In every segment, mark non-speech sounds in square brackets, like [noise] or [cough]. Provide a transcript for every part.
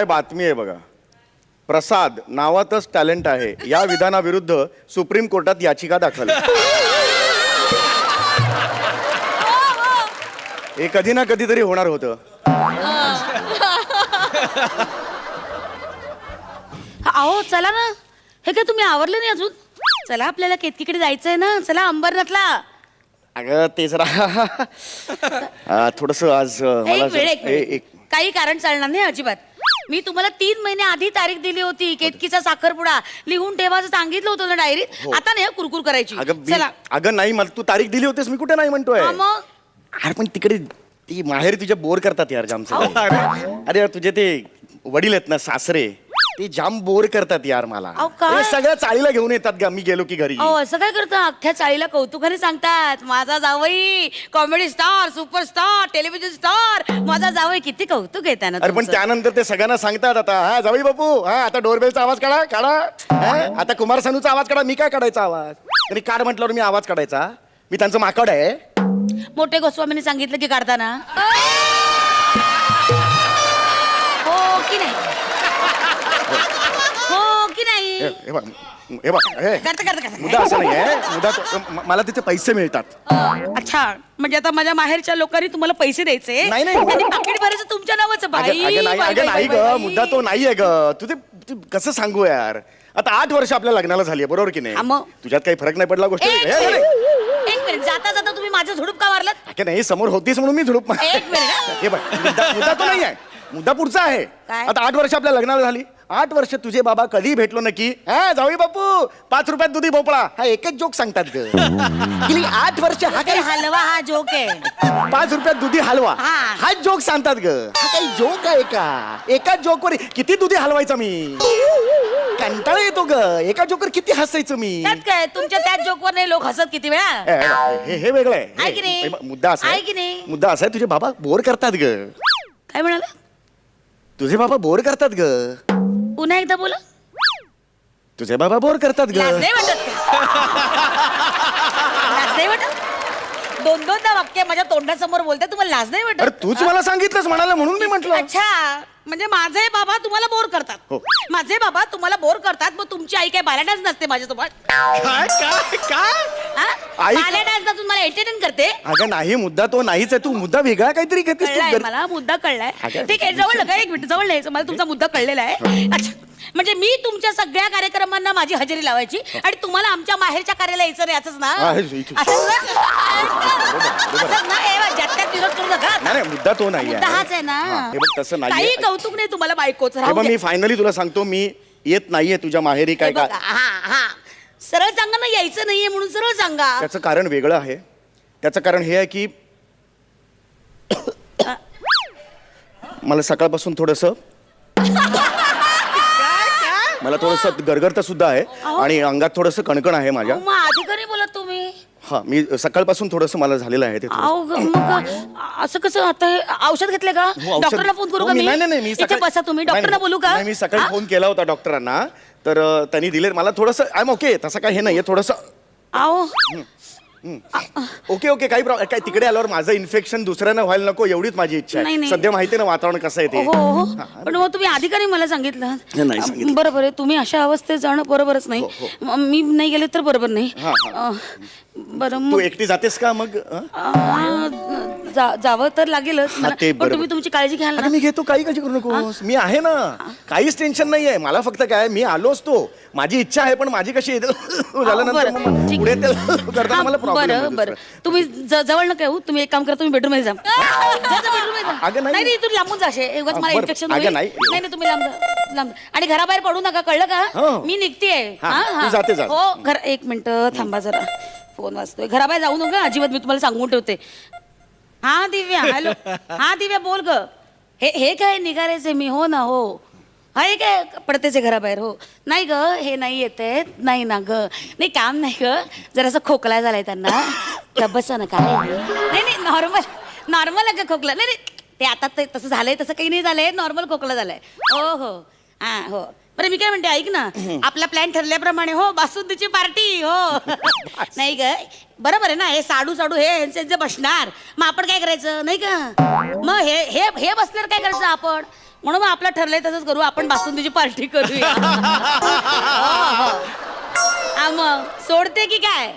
काय बातमी आहे बघा? प्रसाद नावातच टॅलेंट आहे. या विधानाविरुद्ध सुप्रीम कोर्टात याचिका दाखल. [laughs] हे कधी ना कधीतरी होणार होतं. अहो चला ना. हे काय तुम्ही आवरलं नाही अजून? चला आपल्याला केतकीकडे जायचंय ना. चला अंबरनाथला. अगं ते जरा [laughs] थोडस आज मला एक वेळ जरा- एक ए- वेळ. एक काही कारण चालणार नाही अजिबात. मी तुम्हाला तीन महिने आधी तारीख दिली होती केतकीचा साखरपुडा. लिहून ठेवायचं सांगितलं होतं ना डायरीत? आता नाही हं, कुरकुर करायची. अगं मी- चला. अगं नाही मला तू तारीख दिली होतीस मी कुठे नाही म्हणतोय? हा, मग? अरे पण तिकडे ती माहेर तुझ्या बोर करतात यार जाम सगळे. अरे यार तुझे ते वडील आहेत ना सासरे. ते जाम बोर करतात यार मला. अहो, काय? सगळ्या चाळीला घेऊन येतात गा मी गेलो की घरी. अहो असं काय करता? अख्ख्या चाळीला कौतुकाने सांगतात. माझा जावई comedy star superstar television star माझा जावई किती कौतुक आहे त्यानं अरे पण तुमचं. त्यानंतर ते सगळ्यांना सांगतात आता. हा जावी बापू हा आता डोरबेलचा आवाज काढा काढा. हा, आता कुमार सानूचा आवाज काढा मी काय काढायचा आवाज? त्यांनी काढ म्हटल्यावर मी आवाज काढायचा. मी त्यांचं माकड आहे. मोठे गोस्वामीने सांगितलं की काढताना. हो की नाही हो की नाही हे बघ हे बघ हे. करता करता करता. मुद्दा असं नाही आहे मुद्दा तो- म- मला तिथे पैसे मिळतात. अच्छा. म्हणजे आता माझ्या माहेरच्या लोकांनी तुम्हाला पैसे द्यायचे? नाही, नाही. त्यांनी पाकिट भरायचं तुमच्या नावाचं अगं बाई अगं नाही बाई, अगं बाई, नाही बाई, ग. बाई. मुद्दा तो नाही आहे ग. तुझे तू कसं सांगू यार? आता आठ वर्ष आपल्या लग्नाला झाली बरोबर की नाही? मग? तुझ्यात काही फरक नाही पडला गोष्ट? एक हे, हे, मिनिट. एक मिनिट. जाता जाता तुम्ही माझं झुडूप का मारलात? अगं नाही समोर होतीस म्हणून मी झुडूप मार- एक मिनिट. हे. बघ मुद्दा मुद्दा तो नाही आहे मुद्दा पुढचा आहे. काय? आता आठ वर्ष आपल्या लग्नाला झाली. आठ वर्ष तुझे बाबा कधी भेटलो नक्की हा जाऊ बापू. पाच रुपयात दुधी भोपळा. हा एकच जोक सांगतात ग. गेली आठ वर्ष हा काही हलवा हा जोक आहे. पाच रुपयात दुधी हलवा. हा. हा जोक सांगतात ग. हा काही जोक आहे का? एका जोकवर किती दुधी हलवायचा मी? कंटाळा येतो ग. एका जोकर किती हसायचं मी? त्यात काय? तुमच्या त्याच जोकवर नाही लोक हसत किती वेळा? ए, हे हे वेगळं आहे. की नाही? हे- मुद्दा असा आहे की नाही? मुद्दा असा आहे तुझे बाबा बोर करतात ग. काय म्हणाला? तुझे बाबा बोर करतात ग. पुन्हा एकदा बोला. तुझे बाबा बोर करतात ग. लाज नाही वाटत का? लाज नाही वाटत? दोन दोनदा वाक्य माझ्या तोंडासमोर बोलते तुम्हाला लाज नाही अरे वाटत तूच मला सांगितलंस म्हणाला म्हणून मी म्हंटल. अच्छा. म्हणजे माझे बाबा तुम्हाला बोर करतात. हो. माझे बाबा तुम्हाला बोर करतात मग तुमची आई काय बाला डान्स नसते माझ्यासोबत? काय काय काय? आई- बाला डान्स नसून मला एंटरटेन करते? अगं नाही मुद्दा तो नाहीच आहे. तू मुद्दा वेगळा काहीतरी घेतेस तू कळलाय गर- मला मुद्दा कळलाय. अगं, ठीक आहे जवळ नका एक मिनिट जवळ यायचं मला तुमचा मुद्दा कळलेला आहे. अच्छा. म्हणजे मी तुमच्या सगळ्या कार्यक्रमांना माझी हजेरी लावायची आणि तुम्हाला आमच्या माहेरच्या कार्याला यायचं नाही असंच ना? हा, हे- हे- असंच ना? असंच ना? ए, वा, ज्यात त्यात विरोध करू नका. नाही नाही मुद्दा तो नाही मुद्दा हाच आहे ना. हा, हे बघ तसं काही नाही कौतुक नाही तुम्हाला बायकोच. हे मी फायनली तुला सांगतो मी येत नाहीये तुझ्या माहेरी काय काय हा हा. सरळ सांगा ना यायचं नाहीये म्हणून सरळ सांगा. त्याचं कारण वेगळं आहे. त्याचं कारण हे आहे की [coughs] मला सकाळपासून थोडस [coughs] [coughs] मला थोडस गरगरता सुद्धा आहे आणि अंगात थोडस कणकण आहे माझ्या. मग आधी बोलत तुम्ही. हा मी सकाळपासून थोडस मला झालेलं आहे ते थोडंसं. अहो ग- मग असं कसं आता हे औषध घेतले का? हो, औषध- डॉक्टरला फोन करू हो, का मी? नाही नाही नाही, मी इथे सकाळी- बसा तुम्ही नाही, डॉक्टरला नाही, बोलू का? नाही मी सकाळी हा? फोन केला होता डॉक्टरांना तर अं, त्यांनी दिले मला थोडस आय एम ओके तसं काय हे नाहीये थोडस अहो ओके ओके काही प्रॉब्लेम काय तिकडे आल्यावर माझं इन्फेक्शन दुसऱ्यांना व्हायला नको एवढीच माझी इच्छा नाही, आहे. नाही. सध्या माहिती आहे ना वातावरण कसं आहे ते. हो हो. पण मग तुम्ही आधी का नाही मला सांगितलं. बरोबर आहे तुम्ही अशा अवस्थेत जाणं बरोबरच नाही. हो, म- नाही गेले तर बरोबर नाही. हा, हा. अं, बरं तू मग एकटी जातेस का मग अं? अं, जा- जावं तर लागेलच. ते पण बरोबर. तुम्ही तुमची काळजी घ्याल मी घेतो काही काळजी करू नकोस मी आहे ना काहीच टेन्शन नाहीये मला फक्त काय मी आलोच तो माझी इच्छा आहे पण माझी कशी आहे? झाल्यानंतर बरं, मग ठीक. पुढे ते करताना हा, मला प्रॉब्लेम बरं तुम्ही ज- जवळ नका येऊ तुम्ही एक काम करा तुम्ही बेडरूममध्ये जा बेडरूममध्ये जा अगं, नाही. नाही नाही तुम्ही लांबून जाशे उगाच हा, मला बरं. इन्फेक्शन अगं, होईल नाही. नाही नाही तुम्ही लांब जा, लांब जा. आणि घराबाहेर पडू नका कळलं का हो. मी निघतेय हा, तू. जाते, जा. हो घर एक मिनिट थांबा जरा फोन वाजतोय घराबाहेर जाऊ नका अजिबात मी तुम्हाला सांगून ठेवते हा दिव्या हॅलो. हा दिव्या बोल ग. हे हे काय निघालेचे मी हो ना हो. हा हे काय पडतेचे घराबाहेर हो. नाही ग हे नाही येते नाही ना ग. नाही काम नाही ग. जरासा खोकला झालाय त्यांना. त्या बसा ना काय. नाही नाही नॉर्मल नॉर्मल आहे का खोकला. नाही नाही ते आता ते तसं झालंय तसं काही नाही झालंय. नॉर्मल खोकला झालाय. हो हो. हा हो. बरं मी काय म्हणते ऐक ना. आपला प्लॅन ठरल्याप्रमाणे हो बासुंदीची पार्टी हो. [laughs] नाही ग बरोबर आहे ना हे साडू साडू हे यांचे यांचे बसणार. मग आपण काय करायचं नाही का? मग हे हे हे बसल्यावर काय करायचं आपण? म्हणून मग आपलं ठरलंय तसंच करू आपण बासुंदीची पार्टी करूया. हो, [laughs] हो. हा मग. सोडते की काय?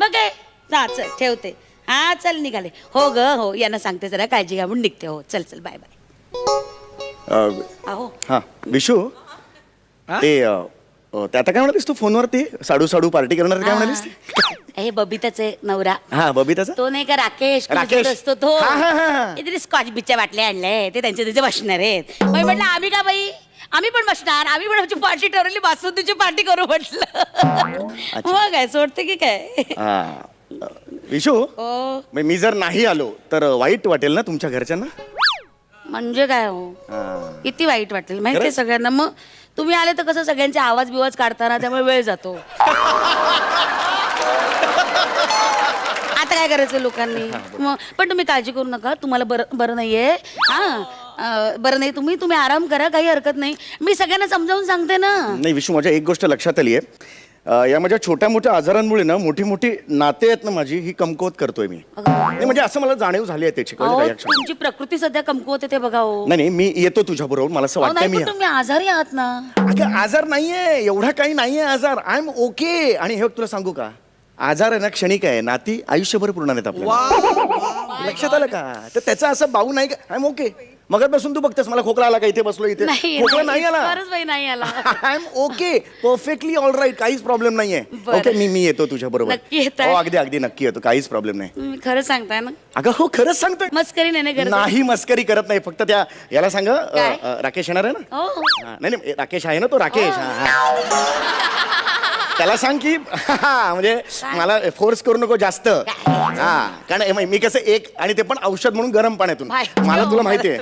मग काय? हा चल ठेवते. हा चल निघाले. हो ग हो यांना सांगते जरा काळजी घ्या म्हणून निघते. हो चल चल बाय बाय. अं, अहो हा विशू? ते अं, अं, ते आता काय म्हणालीस तू फोनवर ते साडू साडू पार्टी करणार काय म्हणालीस ते? हा. बबिताचे नवरा. हा बबिताचा? तो नाही का राकेश राकेश. असतो तो. हा, हा, हा, हा. स्कॉच बिचच्या बाटल्या आणल्या ते त्यांचे त्यांचे बसणार आहेत. मग म्हटलं आम्ही का बाई? आम्ही पण बसणार. आम्ही पण आमची पार्टी ठरवली. बासुंदीची पार्टी करू म्हटलं. मग काय सोडते की काय? हा. अं, विशू हो. मग मी जर नाही आलो तर वाईट वाटेल ना तुमच्या घरच्यांना? म्हणजे काय हो? हा. किती वाईट वाटेल? माहितीये खरंच? सगळ्यांना. मग तुम्ही आले तर कसं सगळ्यांचे आवाज बिवाज काढताना त्यामुळे वेळ जातो. आता काय करायचं लोकांनी? मग पण तुम्ही काळजी करू नका. तुम्हाला बरं बरं नाहीये. हा? बरं नाही. तुम्ही तुम्ही आराम करा. काही हरकत नाही. मी सगळ्यांना समजावून सांगते ना. नाही विशू माझ्या एक गोष्ट लक्षात आली आहे या माझ्या छोट्या मोठ्या आजारांमुळे ना मोठी मोठी नाते आहेत ना माझी ही कमकुवत करतोय मी. नाही म्हणजे असं मला जाणीव झाली आहे त्याची कळलं अहो का या क्षणी? तुमची प्रकृती सध्या कमकुवत आहे ते बघा हो. नाही नाही मी येतो तुझ्या बरोबर मला असं अहो, नाही मी पण तुम्ही आजारी आहात ना. अगं आजार नाहीये एवढा काही नाहीये आजार. आय एम ओके आणि हे बघ तुला सांगू का? आजार आहे ना क्षणिक आहे. नाती आयुष्यभर पूर्ण आहेत आपल्याला. लक्षात आलं का? तर त्याचा असं बाऊ नाही का? आय एम ओके मग बसून तू बघतेस मला खोकला आला का? इथे बसलो इथे. नाही खोकला नाही आला. बाई नाही आला. I am okay perfectly all right काहीच प्रॉब्लेम नाहीये. बरं. ओके मी मी येतो तुझ्या बरोबर. नक्की येताय? हो अगदी अगदी नक्की येतो. काहीच प्रॉब्लेम नाही. तुम्ही खरं सांगताय ना? अगं हो खरंच सांगतोय. मस्करी नाही ना करत नाही मस्करी करत नाही. फक्त त्या याला सांग अ, काय? अ, राकेश येणार आहे ना? हो. हा, नाही नाही राकेश आहे ना तो राकेश. हा, हा. [laughs] त्याला सांग की म्हणजे मला फोर्स करू नको जास्त. हा कारण मी कसं एक आणि ते पण औषध म्हणून गरम पाण्यातून. मला तुला माहितीये.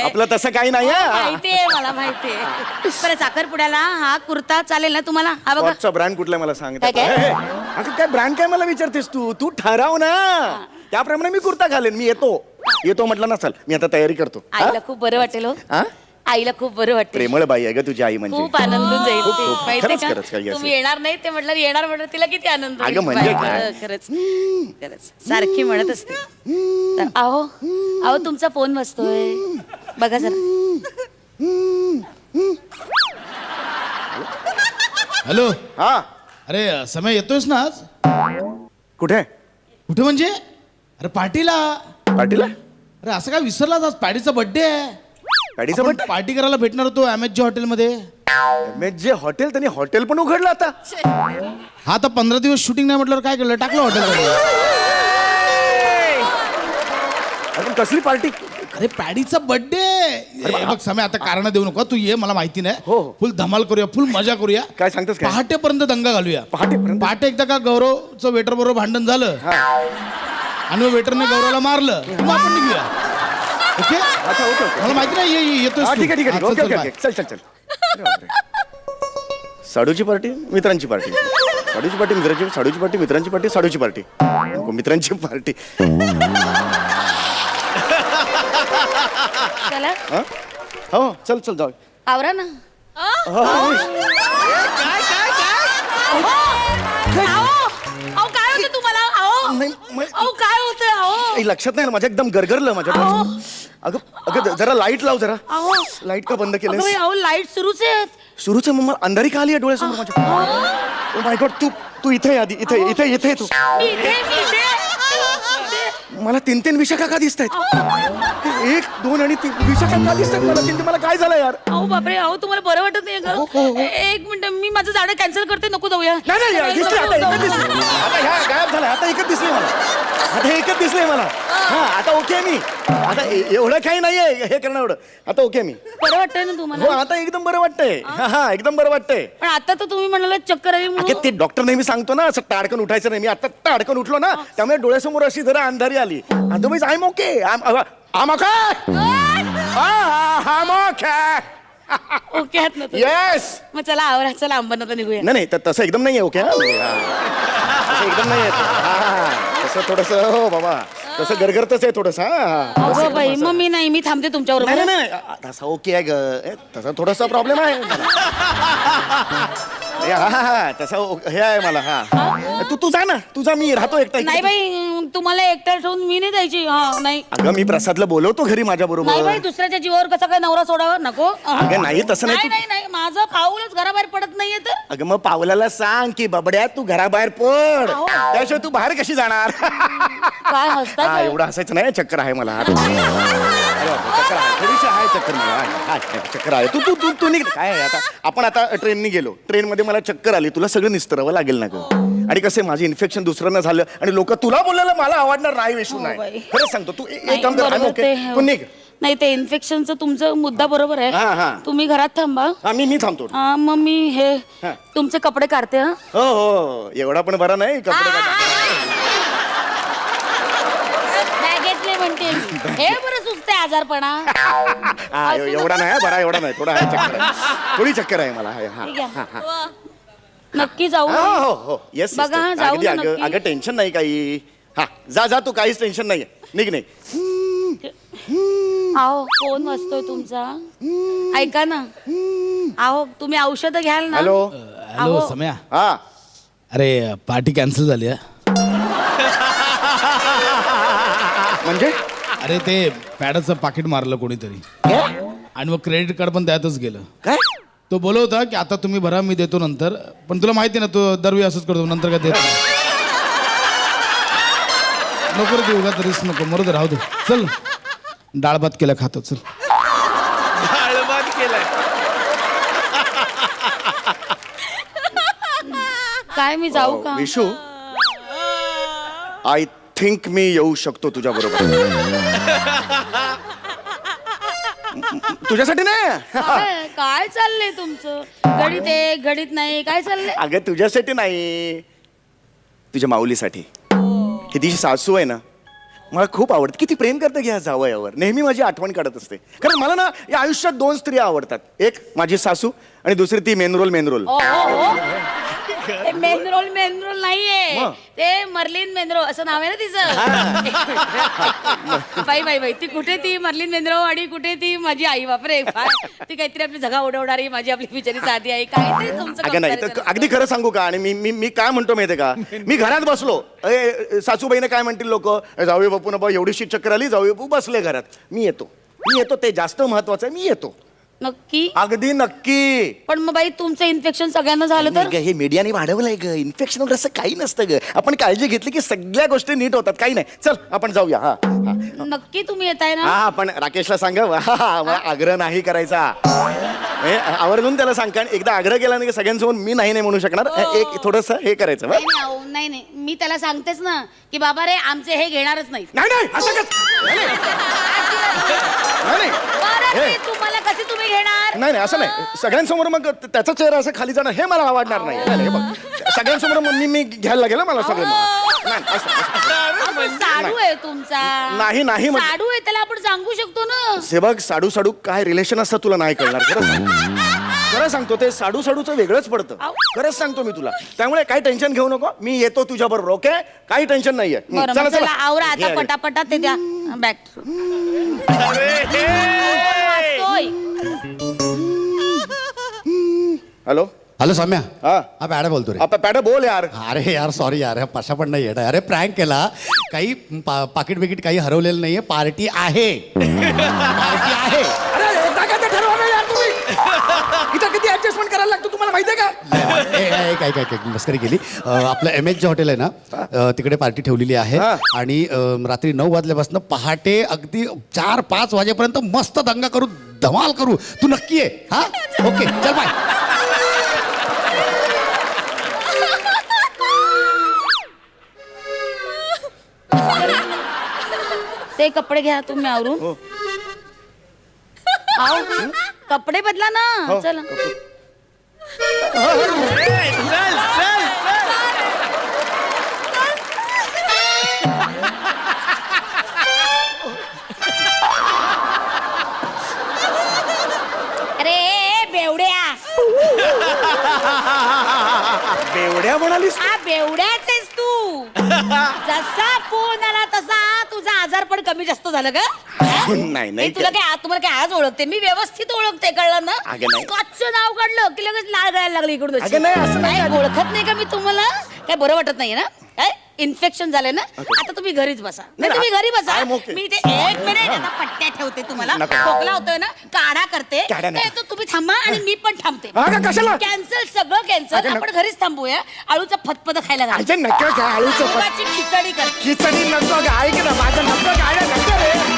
आपलं तसं काही नाही माहितीये मला माहितीये बरं साखरपुड्याला हा कुर्ता चालेल ना तुम्हाला? हा बघा. स्कॉचचा ब्रँड कुठला मला सांग. काय, काय? अगं काय ब्रँड काय मला विचारतेस तू? तू ठराव ना. त्याप्रमाणे मी कुर्ता घालेन. मी येतो. येतो म्हटलं ना चल मी आता तयारी करतो? आईला खूप बरं वाटेल हो. हा? आईला खूप बरं वाटेल प्रेमळ बाई आहे ग तुझी आई म्हणजे. खूप आनंदून जाईल खूप, ती. खूप. माहितीये खरंच, खरंच, काही का असेल. तुम्ही येणार नाही ते म्हटलं येणार म्हटलं तिला किती आनंद होईल. अगं, म्हणजे? खरंच. खरंच. सारखी म्हणत असते. तर अहो अहो तुमचा फोन वाजतोय बघा जरा. हॅलो. हा. अरे समय येतोयस ना आज? कुठे? कुठे म्हणजे? अरे पार्टीला. पाटीला अरे असं काय विसरलास आज? पॅडीचा बर्थडे आहे. गाडीचं आपण पण पार्टी करायला भेटणार होतो एमएच हॉटेलमध्ये. जे हॉटेल त्यांनी हॉटेल पण उघडलं आता. हा आता पंधरा दिवस शूटिंग नाही म्हटल्यावर काय केलं? टाकलं हॉटेल अरे कसली पार्टी? अरे पॅडीचा बर्थडे बघ समय आता कारण देऊ नको. तू ये मला माहिती नाही. हो, हो. फुल धमाल करूया फुल मजा करूया. काय सांगतोस काय? पहाटेपर्यंत दंगा घालूया. पहाटेपर्यंत? पहाटे एकदा का गौरवचं वेटर बरोबर भांडण झालं. हा. आणि वेटरने गौरवला मारलं. की मग आपण निघूया. ओके? अच्छा ओके ओके. मला माहिती नाही ये- ये येतोय हा ठीक आहे ठीक आहे. ठीक आहे. Okay okay okay. चल चल चल. अरे बापरे. साडूची पार्टी मित्रांची पार्टी. साडूची पार्टी मित्रांची साडूची पार्टी मित्रांची पार्टी साडूची पार्टी. नको, मित्रांची पार्टी. चला. हा? हो चल चल जाऊ. आवरा ना. हो, हो. अहो काय होतं तुम्हाला? अहो नाही, मै- अहो काय होतं अहो. लक्षात नाही ना माझ्या एकदम गरगरलं माझ्या अहो. अगं अगं जरा लाइट लाव जरा. अहो लाइट का बंद अगं बाई, केलंस अहो लाइट सुरूच आहेत. सुरूच आहे मग मला अंधारी का आली आहे डोळ्यासमोर माझ्या? माय गॉड तू तू इथे ये आधी इथे इथे इथे ये तू. मी इथे मी इथे इथे. मला तीन तीन विशाखा का दिसत आहेत एक दोन आणि तीन. विशाखा का दिसत आहेत मला? तीन तीन मला काय झालं यार? अहो बापरे अहो तुम्हाला बरं वाटत नाही हो, हो, का हो. एक मिनिट मी माझं जाणं कॅन्सल करते नको जाऊया. नाही नाही यार, दिसली आता एकच जाऊ. दिसली आता ह्या गायब झाला आता एकच दिसली मला. आता एकच दिसलंय मला. हा आता ओके मी. आता ए- एवढं काही नाहीये हे करणं एवढं. आता ओके मी. बरं वाटतंय ना हो तुम्हाला आता एकदम बरं वाटतंय. हा. हा एकदम बरं वाटतंय. पण आता तर तुम्ही म्हणाला चक्कर आली अगे म्हणून ते डॉक्टर नेहमी सांगतो ना असं टाडकन उठायचं नाही. मी आता टाडकन उठलो ना त्यामुळे डोळ्यासमोर अशी जरा अंधारी आली. Otherwise I am okay am okay am okay okay आहात ना तुम्ही? येस मग चला आवरा चला अंबरनाथला निघूया नाही नाही त- तसं एकदम नाही आहे ओके हा हा. तसं एकदम नाही आहे ते. हा, हा. तसं थोडस हो बाबा तसं गरगरतच आहे थोडस अगं बाई मग मी नाही मी थांबते तुमच्यावर नाही नाही नाही तसं ओके आहे ग ए, तसा थोडासा प्रॉब्लेम आहे मला. हा हा हा तसा ओ- हे आहे मला हा. तू तू जा ना तुझा मी राहतो एकटा नाही. बाई तुम्हाला एकट्या ठेवून मी नाही जायची हा नाही. अगं मी प्रसादला बोलवतो घरी माझ्या नाही बरोबर दुसऱ्याच्या जीवावर कसा काय नवरा सोडावा? नको. अगं, नाही, तसं नाही. नाही नाही नाही माझं पाऊलच घराबाहेर पडत नाहीये तर. अगं मग पावलाला सांग की बबड्या तू घराबाहेर पड. अहो. त्याशिवाय तू बाहेर कशी जाणार? काय हसताय हा काय? एवढं हसायचं नाही चक्कर आहे मला. अरे बापरे, चक्कर आहे. थोडीशी आहे चक्कर मला. चक्कर आहे. तू तू तू तू निघ. काय आहे आता? आपण आता ट्रेननी गेलो. ट्रेन मध्ये मला चक्कर आली तुला सगळं निस्तरावं लागेल ना गं. आणि कसं माझे इन्फेक्शन दुसऱ्यांना झालं आणि लोक तुला बोलायला मला आवडणार नाही विषू हो नाही. खरंच सांगतो तू एक काम कर. ते- निघ. नाही ते इन्फेक्शनचं तुमचं मुद्दा बरोबर हा, हा. आहे तुम्ही घरात थांबा. हा मी मी थांबतो. हा, मग मी हे हा. तुमचे कपडे काढते हा. हो हो एवढा पण बरा नाही कपडे म्हणते मी. हे बरं सुचते आजारपणा. [laughs] हा एव- एवढा नाही हा, बरा एवढा नाही थोडा आहे चक्कर आहे. थोडी चक्कर आहे मला हा, हा ठीक आहे. नक्की जाऊ हा, हो हो. येस बघा, जाऊ अगदी ना अगं नक्की. अगं टेन्शन नाही काही. हा जा जा तू काहीच टेन्शन नाही निघ नाही आहो फोन वाजतोय तुमचा. ऐका ना. आहो तुम्ही औषध घ्याल ना. हॅलो. हॅलो अहो. सम्या. हा. अरे पार्टी कॅन्सल झाली आहे [laughs] म्हणजे? अरे ते पॅडाचं पाकिट मारलं कोणीतरी? आणि मग क्रेडिट कार्ड पण त्यातच गेलं. काय? तो बोलवता की आता तुम्ही भरा मी देतो नंतर. पण तुला माहिती ना तो दरवेळी असंच करतो नंतर काय देत. नको रे देऊ का तरीच नको मरू दे राहू दे. चल. डाळ भात केला खातो चल. काय मी जाऊ का? विशू आय थिंक मी येऊ शकतो तुझ्या बरोबर. तुझ्यासाठी नाही? काय काय चाललंय तुमचं? घडीत एक घडीत नाही काय चाललंय? अगं तुझ्यासाठी नाही तुझ्या माऊलीसाठी. ही. तिची सासू आहे ना मला खूप आवडते. किती प्रेम करते घ्या जावयावर. नेहमी माझी आठवण काढत असते. कारण मला ना या आयुष्यात दोन स्त्रिया आवडतात. एक माझी सासू आणि दुसरी ती मेनरोल मेनरोल. ओ, ओ, ओ. [laughs] ते मेनरोल मेनरोल नाहीये. मग? ते मर्लिन मेनरो असं नाव आहे ना तिचं? [laughs] बाई बाई बाई ती कुठे ती मर्लिन मेनरो आणि कुठे ती माझी आई? बापरे बाय. ती काहीतरी आपली जगा उडवणारी माझी आपली बिचारी साधी आई. काहीतरी तुमचं अगं नाही तर comparison अगदी खरं सांगू का? आणि मी मी मी काय म्हणतो माहितीये का? मी घरात बसलो. अरे सासूबाईने काय म्हणतील लोक? जाऊया बापू ना बा एवढीशी चक्कर आली जाऊया बापू बसले घरात. मी येतो. मी येतो ते जास्त महत्वाचं आहे मी येतो. नक्की? अगदी नक्की. पण मग बाई तुमचं इन्फेक्शन सगळ्यांना झालं तर? ग, हे मीडियाने वाढवलंय ग. इन्फेक्शन वगैरे असं काही नसतं ग. आपण काळजी घेतली की सगळ्या गोष्टी नीट होतात. काही नाही. चल आपण जाऊया. हा हा. नक्की तुम्ही येताय ना? हा पण राकेशला सांगा वा, हा, हा, मला आग्रह नाही करायचा. हे, आवर्जून त्याला सांग कारण एकदा आग्रह केला नाही की सगळ्यांसमोर मी नाही नाही म्हणू शकणार. एक थोडस हे करायचं बरं? नाही नाही अहो, नाही नाही. मी त्याला सांगतेच ना की बाबा रे आमचे हे घेणारच नाही नाही नाही असं कस? नाही, नाही. नाही, नाही. बरं हे. मी तुम्हाला कसे तुम्ही घेणार? नाही नाही असं नाही. सगळ्यांसमोर मग त्याचा चेहरा असं खाली जाणं हे मला आवडणार नाही. हे बघ. सगळ्यांसमोर मग मी मी घ्यायला लागेल ना मला सगळं नाही, असं- असं. अहो, साडू आहे तुमचा. नाही, नाही साडू आहे त्याला आपण सांगू शकतो ना. हे बघ साडू साडू काय रिलेशन असतं तुला नाही कळणार. खरं सांग. खरं सांगतो ते साडू साडूचं वेगळंच पडतं. आऊ. खरंच सांगतो मी तुला. त्यामुळे काही टेन्शन घेऊ नको. मी येतो तुझ्या बरोबर ओके काही टेन्शन नाहीये. हं, बरं चला मग चला चला. आवरा. पटापटा ते द्या. हॅलो हॅलो सम्या हा. हा पॅडा बोलतो रे. पॅड बोल यार. अरे यार सॉरी यार. पशा पण नाही येत अरे प्रँक केला. काही पा- पाकिट बिकिट काही हरवलेलं नाहीये. पार्टी आहे. [laughs] पार्टी आहे अरे एकदा का ते ठरवा ना यार तुम्ही इथं किती ऍडजस्टमेंट करायला लागतो तुम्हाला माहितीये का? काय काय काय मस्करी केली. अं, आपलं एम एच जे हॉटेल आहे ना अं, तिकडे पार्टी ठेवलेली आहे. हा. आणि अं, रात्री नऊ वाजल्यापासून पहाटे अगदी चार पाच वाजेपर्यंत मस्त दंगा करू धमाल करू. तू नक्की आहे हा? ओके चल बाय. ते कपडे घ्या तुम्ही आवरून. हो. कपडे बदला ना. हो, चला. बेवड्या म्हणालीस हा बेवड्याच आहेस तू [laughs] जसा फोन आला तसा तुझा आजार पण कमी जास्त झालं का [laughs] नाही, नाही. तुला काय आ- तुम्हाला काय आज ओळखते मी व्यवस्थित ओळखते कळलं ना अगं, नाही. स्कॉचचं नाव काढलं की लगेच लाल गळायला लागली इकडून अशी. अगं, नाही, असं नाही काय. ओळखत नाही का मी तुम्हाला काय बरं वाटत नाहीये ना इन्फेक्शन झालंय ना आता तुम्ही घरीच बसा. नाही तुम्ही घरी बसा. I'm okay. मी ते एक मिनिट आता पट्ट्या ठेवते तुम्हाला. नको. खोकला होतोय ना काढा करते. काढा तुम्ही थांबा आणि मी पण थांबते. कशाला? कॅन्सल सगळं कॅन्सल अगं, आपण घरीच थांबूया. आळूचा फतफत खायला घाल. अजय नका काय आळूचं मुगाची खिचडी कर. खिचडी नको ग, ऐक ना माझं नको गाड्या नको रे.